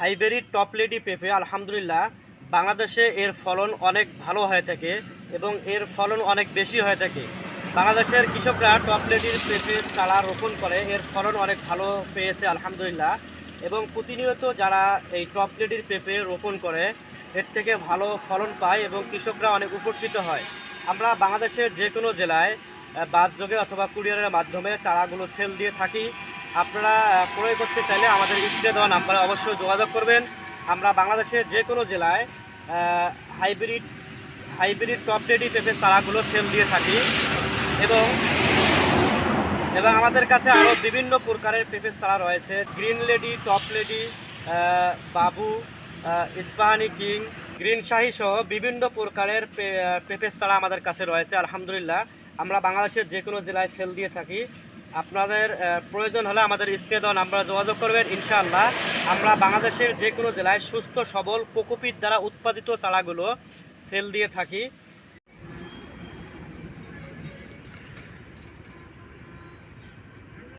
Hybrid top lady পেঁপে, আলহামদুলিল্লাহ, বাংলাদেশে এর ফলন অনেক ভালো হয়ে থাকে এবং এর ফলন অনেক বেশি হয়ে থাকে। বাংলাদেশের কৃষকরা টপ লেডির পেঁপের চারা রোপণ করে, এর ফলন অনেক ভালো পেয়েছে, আলহামদুলিল্লাহ। এবং প্রতিনিয়ত যারা এই টপ লেডির পেঁপে রোপণ করে, এর থেকে ভালো ফলন পায় এবং কৃষকরা অনেক উপকৃত হয়। আমরা বাংলাদেশের যে কোনো জেলায় বাস যোগে অথবা কুরিয়ারের মাধ্যমে চারাগুলো সেল দিয়ে থাকি। আপনারা ক্রয় করতে চাইলে আমাদের স্ক্রিনে দেওয়া নাম্বারে অবশ্যই যোগাযোগ করবেন। আমরা বাংলাদেশের যে কোনো জেলায় হাইব্রিড হাইব্রিড টপ রেডি পেঁপে চারাগুলো সেল দিয়ে থাকি। এবং এবং আমাদের কাছে আরও বিভিন্ন প্রকারের পেঁপে চারা রয়েছে। গ্রিন লেডি, টপ লেডি বাবু ইস্পাহানি কিং, গ্রিন শাহি সহ বিভিন্ন প্রকারের পেঁপে চারা আমাদের কাছে রয়েছে, আলহামদুলিল্লাহ। আমরা বাংলাদেশের যে কোনো জেলায় সেল দিয়ে থাকি। আপনাদের প্রয়োজন হলে আমাদের স্ক্রিনে দেওয়া নাম্বারে যোগাযোগ করবেন। ইনশাআল্লাহ আমরা বাংলাদেশের যে কোনো জেলায় সুস্থ, সবল কোকোপিট দ্বারা উৎপাদিত চারাগুলো সেল দিয়ে থাকি।